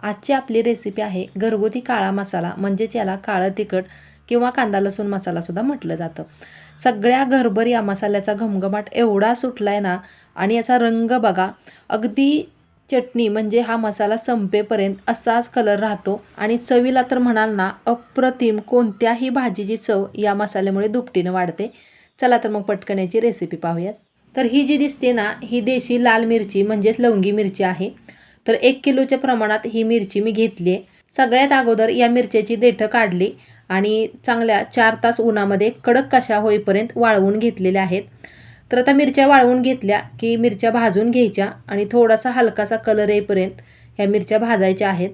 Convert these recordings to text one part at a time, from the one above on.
आजची आपली रेसिपी आहे घरगुती काळा मसाला म्हणजेच याला काळं तिखट किंवा कांदा लसूण मसालासुद्धा म्हटलं जातं. सगळ्या घरभर या मसाल्याचा घमघमाट एवढा सुटला आहे ना आणि याचा रंग बघा अगदी चटणी म्हणजे हा मसाला संपेपर्यंत असाच कलर राहतो. आणि चवीला तर म्हणाल ना अप्रतिम कोणत्याही भाजीची चव या मसाल्यामुळे दुपटीनं वाढते. चला तर मग पटकन याची रेसिपी पाहूयात. तर ही जी दिसते ना ही देशी लाल मिरची म्हणजेच लवंगी मिरची आहे. तर एक किलोच्या प्रमाणात ही मिरची मी घेतली आहे. सगळ्यात अगोदर या मिरच्याची देठं काढली आणि चांगल्या चार तास उन्हामध्ये कडक कशा होईपर्यंत वाळवून घेतलेल्या आहेत. तर आता मिरच्या वाळवून घेतल्या की मिरच्या भाजून घ्यायच्या आणि थोडासा हलकासा कलर येईपर्यंत ह्या मिरच्या भाजायच्या आहेत.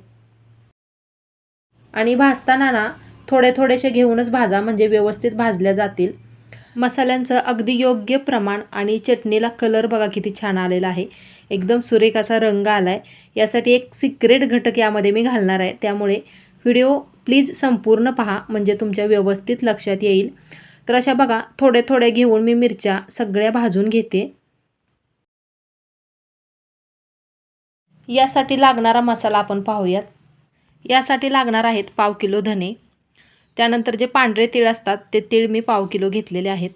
आणि भाजताना ना थोडे थोडेसे घेऊनच भाजा म्हणजे व्यवस्थित भाजल्या जातील. मसाल्यांचं अगदी योग्य प्रमाण आणि चटणीला कलर बघा किती छान आलेला आहे. एकदम सुरेख असा रंग आला आहे यासाठी एक सिक्रेट घटक यामध्ये मी घालणार आहे. त्यामुळे व्हिडिओ प्लीज संपूर्ण पहा. म्हणजे तुमच्या व्यवस्थित लक्षात येईल. तर अशा बघा थोडे थोडे घेऊन मी मिरच्या सगळ्या भाजून घेते. यासाठी लागणारा मसाला आपण पाहूयात. यासाठी लागणार आहेत पाव किलो धने. त्यानंतर जे पांढरे तीळ असतात ते तीळ मी पाव किलो घेतलेले आहेत.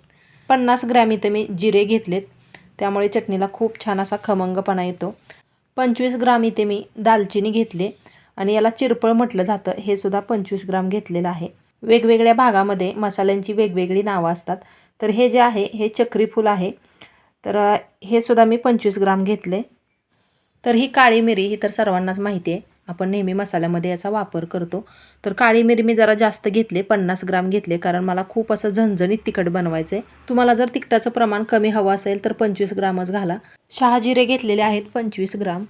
पन्नास ग्रॅम इथे मी जिरे घेतलेत. त्यामुळे चटणीला खूप छान असा खमंगपणा येतो. पंचवीस ग्राम इथे मी दालचिनी घेतली आणि याला चिरपळ म्हटलं जातं हे सुद्धा पंचवीस ग्राम घेतलेलं आहे. वेगवेगळ्या भागामध्ये मसाल्यांची वेगवेगळी नावं असतात. तर हे जे आहे हे चक्री फूल आहे. तर हे सुद्धा मी पंचवीस ग्राम घेतले. तर ही काळी मिरी ही तर सर्वांनाच माहिती आहे. आपण नेहमी मसाल्यामध्ये याचा वापर करतो. तर काळी मिरी मी जरा जास्त घेतले पन्नास ग्राम घेतले कारण मला खूप असं झणझणीत तिखट बनवायचं आहे तुम्हाला जर तिखटाचं प्रमाण कमी हवं असेल तर पंचवीस ग्रामच घाला. शहाजिरे घेतलेले आहेत पंचवीस ग्राम.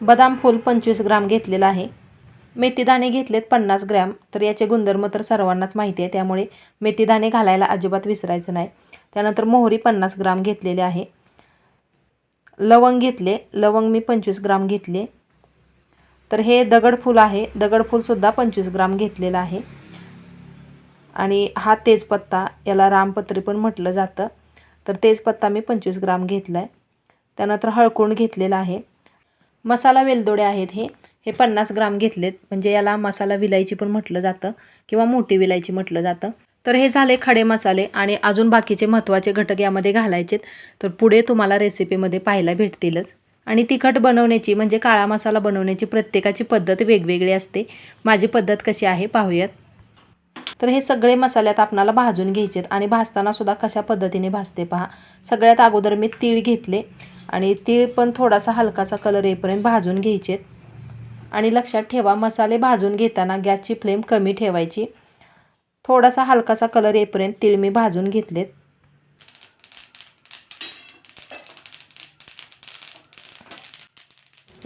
बदाम फूल पंचवीस ग्राम घेतलेलं आहे. मेथीदाणे घेतलेत पन्नास ग्रॅम. तर याचे गुणधर्म तर सर्वांनाच माहिती आहे त्यामुळे मेथीदाणे घालायला अजिबात विसरायचं नाही. त्यानंतर मोहरी पन्नास ग्राम घेतलेले आहे. लवंग घेतले लवंग मी पंचवीस ग्राम घेतले. तर हे दगडफूल आहे. दगडफूलसुद्धा पंचवीस ग्राम घेतलेलं आहे. आणि हा तेजपत्ता याला रामपत्री पण म्हटलं जातं. तर तेजपत्ता मी पंचवीस ग्राम घेतला आहे त्यानंतर हळकुंड घेतलेला आहे. मसाला वेलदोडे आहेत हे. हे पन्नास ग्राम घेतलेत. म्हणजे याला मसाला विलायची पण म्हटलं जातं किंवा मोठी विलायची म्हटलं जातं. तर हे झाले खडे मसाले आणि अजून बाकीचे महत्त्वाचे घटक यामध्ये घालायचेत. तर पुढे तुम्हाला रेसिपीमध्ये पाहायला भेटतीलच. आणि तिखट बनवण्याची म्हणजे काळा मसाला बनवण्याची प्रत्येकाची पद्धत वेगवेगळी असते. माझी पद्धत कशी आहे पाहूयात. तर हे सगळे मसाल्यात आपणाला भाजून घ्यायचेत आणि भाजतानासुद्धा कशा पद्धतीने भाजते पहा. सगळ्यात अगोदर मी तीळ घेतले आणि तीळ पण थोडासा हलकासा कलर येईपर्यंत भाजून घ्यायचेत. आणि लक्षात ठेवा मसाले भाजून घेताना गॅसची फ्लेम कमी ठेवायची. थोडासा हलकासा कलर येईपर्यंत तीळ मी भाजून घेतलेत.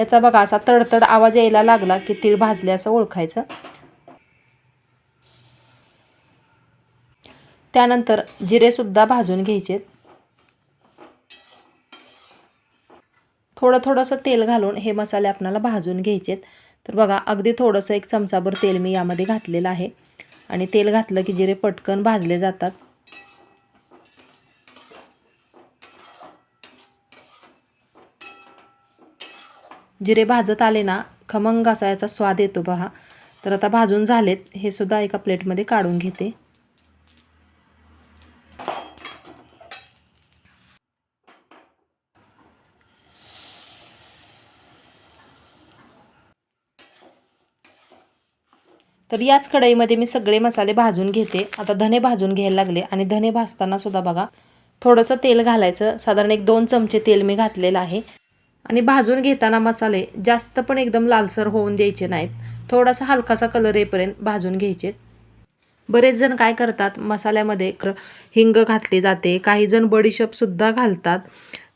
याचा बघा असा तडतड आवाज यायला लागला की तीळ भाजले असं ओळखायचं. त्यानंतर जिरेसुद्धा भाजून घ्यायचे. थोडं थोडंसं तेल घालून हे मसाले आपणाला भाजून घ्यायचेत. तर बघा अगदी थोडंसं एक चमचाभर तेल मी यामध्ये घातलेलं आहे. आणि तेल घातलं की जिरे पटकन भाजले जातात. जिरे भाजत आले ना खमंग असा याचा स्वाद येतो पहा तर आता भाजून झालेत हे सुद्धा एका प्लेटमध्ये काढून घेते. तर याच कढईमध्ये मी सगळे मसाले भाजून घेते. आता धने भाजून घ्यायला लागले आणि धने भाजताना सुद्धा बघा थोडंसं तेल घालायचं. साधारण एक दोन चमचे तेल मी घातलेलं आहे. आणि भाजून घेताना मसाले जास्त पण एकदम लालसर होऊन द्यायचे नाहीत. थोडासा हलकासा कलर येईपर्यंत भाजून घ्यायचे. बरेच जण काय करतात मसाल्यामध्ये हिंग घातली जाते. काही जण बडीशेपसुद्धा घालतात.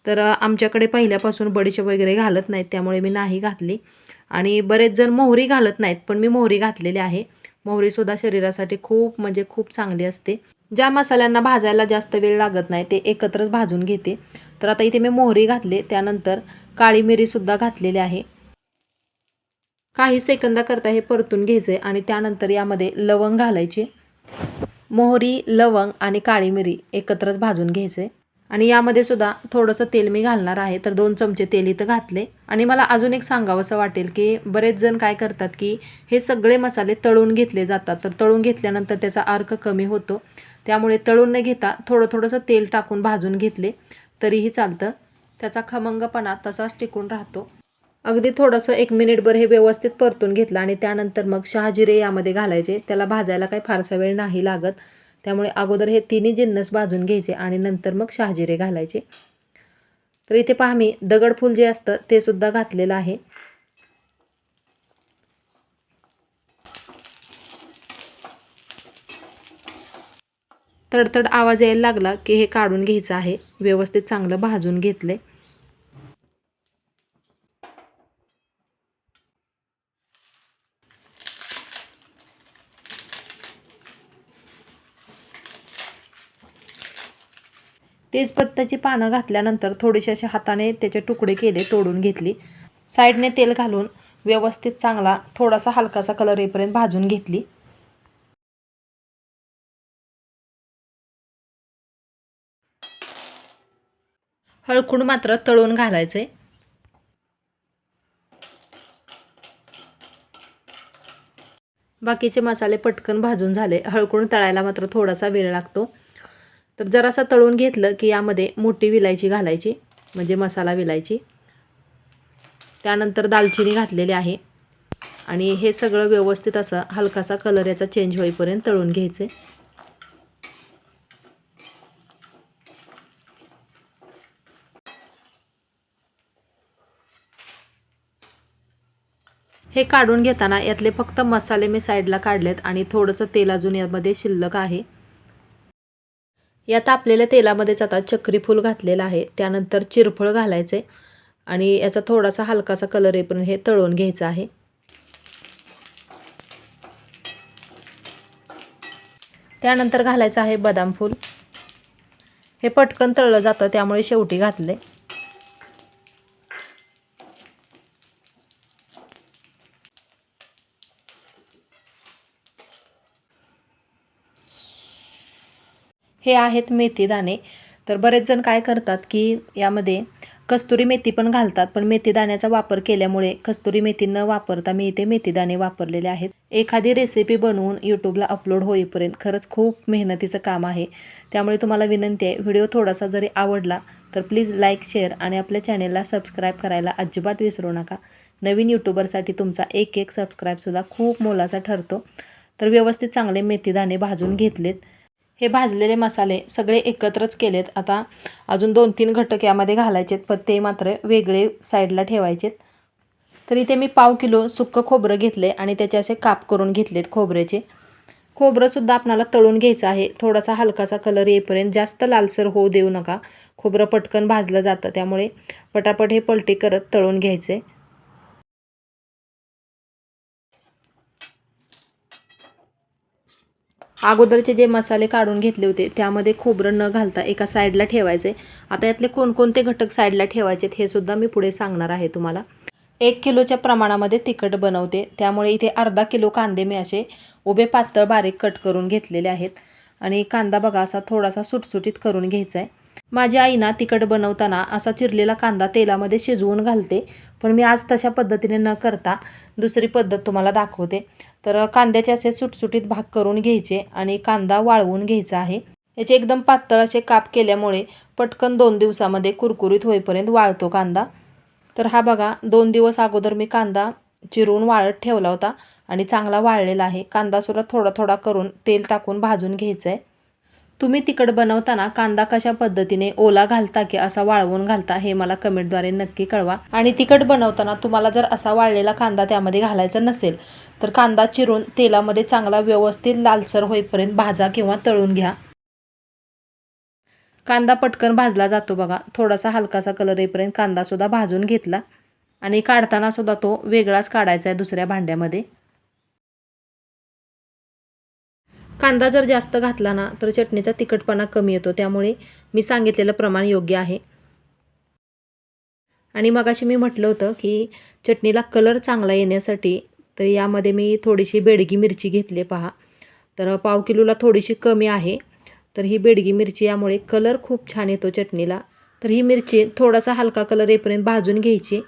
तर आमच्याकडे पहिल्यापासून बडीशेप वगैरे घालत नाहीत त्यामुळे मी नाही घातली. आणि बरेच जण मोहरी घालत नाहीत पण मी मोहरी घातलेली आहे. मोहरीसुद्धा शरीरासाठी खूप म्हणजे खूप चांगली असते. ज्या मसाल्यांना भाजायला जास्त वेळ लागत नाही ते एकत्रच भाजून घेते. तर आता इथे मी मोहरी घातले त्यानंतर काळी मिरीसुद्धा घातलेली आहे. काही सेकंदाकरता हे परतून घ्यायचे आणि त्यानंतर यामध्ये लवंग घालायचे. मोहरी लवंग आणि काळी मिरी एकत्रच भाजून घ्यायचे. आणि यामध्ये सुद्धा थोडंसं तेल मी घालणार आहे तर दोन चमचे तेल इथं घातले. आणि मला अजून एक सांगावंसं वाटेल की बरेच जण काय करतात की हे सगळे मसाले तळून घेतले जातात. तर तळून घेतल्यानंतर त्याचा अर्क कमी होतो. त्यामुळे तळून न घेता थोडं थोडंसं तेल टाकून भाजून घेतले तरीही चालतं. त्याचा खमंगपणा तसाच टिकून राहतो. अगदी थोडंसं एक मिनिटभर हे व्यवस्थित परतून घेतलं आणि त्यानंतर मग शहाजिरे यामध्ये घालायचे. त्याला भाजायला काही फारसा वेळ नाही लागत. त्यामुळे अगोदर हे तिन्ही जिन्नस भाजून घ्यायचे आणि नंतर मग शहाजिरे घालायचे. तर इथे पहा मी दगडफूल जे असतं ते सुद्धा घातलेलं आहे. तडतड आवाज यायला लागला की हे काढून घ्यायचं आहे. व्यवस्थित चांगलं भाजून घेतले. तेजपत्त्याची पानं घातल्यानंतर थोडेसे असे हाताने त्याचे तुकडे केले तोडून घेतली. साईडने तेल घालून व्यवस्थित चांगला थोडासा हलकासा कलर येईपर्यंत भाजून घेतली. हळकुंड मात्र तळून घालायचे. बाकीचे मसाले पटकन भाजून झाले. हळकून तळायला मात्र थोडासा वेळ लागतो. तर जरासा तळून घेतलं की यामध्ये मोठी विलायची घालायची म्हणजे मसाला विलायची. त्यानंतर दालचिनी घातलेली आहे. आणि हे सगळं व्यवस्थित असं हलकासा कलर याचा चेंज होईपर्यंत तळून घ्यायचे. हे काढून घेताना यातले फक्त मसाले मी साईडला काढलेत आणि थोडंसं तेल अजून यामध्ये शिल्लक आहे. या तापलेल्या तेलामध्येच आता चक्रीफूल घातलेलं आहे. त्यानंतर चिरफळ घालायचे आणि याचा थोडासा हलकासा कलर येईपर्यंत हे तळून घ्यायचं आहे. त्यानंतर घालायचं आहे बदाम फूल. हे पटकन तळलं जातं त्यामुळे शेवटी घातले हे आहेत मेथीदाणे तर बरेच जण काय करतात की यामध्ये कस्तुरी मेथी पण घालतात पण मेथीदाण्याचा वापर केल्यामुळे कस्तुरी मेथी न वापरता मी इथे मेथीदाणे वापरलेले आहेत. एखादी रेसिपी बनवून यूट्यूबला अपलोड होईपर्यंत खरंच खूप मेहनतीचं काम आहे. त्यामुळे तुम्हाला विनंती आहे व्हिडिओ थोडासा जरी आवडला तर प्लीज लाईक शेअर आणि आपल्या चॅनेलला सबस्क्राईब करायला अजिबात विसरू नका. नवीन यूट्यूबरसाठी तुमचा एक एक सबस्क्राईबसुद्धा खूप मोलाचा ठरतो. तर व्यवस्थित चांगले मेथीदाणे भाजून घेतलेत. हे भाजलेले मसाले सगळे एकत्रच केलेत. आता अजून दोन तीन घटक यामध्ये घालायचेत पण ते मात्र वेगळे साईडला ठेवायचेत. तर इथे मी पाव किलो सुक्कं खोबरं घेतले आणि त्याचे असे काप करून घेतलेत खोबऱ्याचे. खोबरंसुद्धा आपणाला तळून घ्यायचं आहे. थोडासा हलकासा कलर येईपर्यंत जास्त लालसर होऊ देऊ नका. खोबरं पटकन भाजलं जातं त्यामुळे पटापट हे पलटी करत तळून घ्यायचे. अगोदरचे जे मसाले काढून घेतले होते त्यामध्ये खोबरं न घालता एका साईडला ठेवायचे. आता यातले कोणकोणते घटक साईडला ठेवायचेत हे सुद्धा मी पुढे सांगणार आहे तुम्हाला. एक किलोच्या प्रमाणामध्ये तिखट बनवते. त्यामुळे इथे अर्धा किलो कांदे मी असे उभे पातळ बारीक कट करून घेतलेले आहेत. आणि कांदा बघा असा थोडासा सुटसुटीत करून घ्यायचा आहे माझी आई ना तिखट बनवताना असा चिरलेला कांदा तेलामध्ये शिजवून घालते. पण मी आज तशा पद्धतीने न करता दुसरी पद्धत तुम्हाला दाखवते. तर कांद्याचे असे सुटसुटीत भाग करून घ्यायचे आणि कांदा वाळवून घ्यायचा आहे. याचे एकदम पातळ असे काप केल्यामुळे पटकन दोन दिवसामध्ये कुरकुरीत होईपर्यंत वाळतो कांदा. तर हा बघा दोन दिवस अगोदर मी कांदा चिरून वाळत ठेवला होता आणि चांगला वाळलेला आहे. कांदासुद्धा थोडा थोडा करून तेल टाकून भाजून घ्यायचं आहे तुम्ही तिखट बनवताना कांदा कशा पद्धतीने ओला घालता की असा वाळवून घालता हे मला कमेंटद्वारे नक्की कळवा. आणि तिखट बनवताना तुम्हाला जर असा वाळलेला कांदा त्यामध्ये घालायचा नसेल तर कांदा चिरून तेलामध्ये चांगला व्यवस्थित लालसर होईपर्यंत भाजा किंवा तळून घ्या. कांदा पटकन भाजला जातो बघा. थोडासा हलकासा कलर येईपर्यंत कांदासुद्धा भाजून घेतला. आणि काढताना सुद्धा तो वेगळाच काढायचा आहे दुसऱ्या भांड्यामध्ये. कांदा जर जास्त घातला ना तर चटणीचा तिखटपणा कमी येतो. त्यामुळे मी सांगितलेलं प्रमाण योग्य आहे. आणि मगाशी मी म्हटलं होतं की चटणीला कलर चांगला येण्यासाठी तर यामध्ये मी थोडीशी बेडगी मिरची घेतली पहा. तर पाव किलोला थोडीशी कमी आहे. तर ही बेडगी मिरची यामुळे कलर खूप छान येतो चटणीला. तर ही मिरची थोडासा हलका कलर येईपर्यंत भाजून घ्यायची.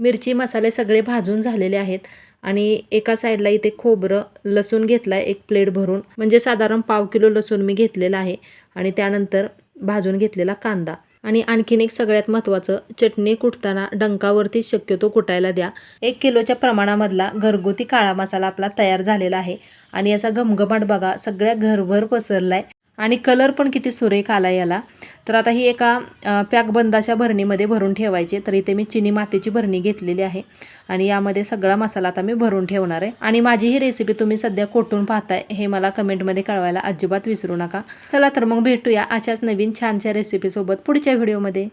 मिरची मसाले सगळे भाजून झालेले आहेत आणि एका साईडला इथे खोबरं लसूण घेतलं आहे एक प्लेट भरून. म्हणजे साधारण पाव किलो लसूण मी घेतलेला आहे आणि त्यानंतर भाजून घेतलेला कांदा. आणि आणखीन एक सगळ्यात महत्त्वाचं चटणी कुटताना डंकावरती शक्यतो कुटायला द्या. एक किलोच्या प्रमाणामधला घरगुती काळा मसाला आपला तयार झालेला आहे आणि याचा घमघमाट बघा सगळ्या घरभर पसरला आहे आणि कलर पण किती सुरेख आला याला. तर आता ही एका पॅकबंदाच्या भरणीमध्ये भरून ठेवायची. तर इथे मी चिनी मातीची भरणी घेतलेली आहे. आणि यामध्ये सगळा मसाला आता मी भरून ठेवणार आहे. आणि माझी ही रेसिपी तुम्ही सध्या कोटून पाहताय हे मला कमेंटमध्ये कळवायला अजिबात विसरू नका. चला तर मग भेटूया अशाच नवीन छानशा रेसिपीसोबत पुढच्या व्हिडिओमध्ये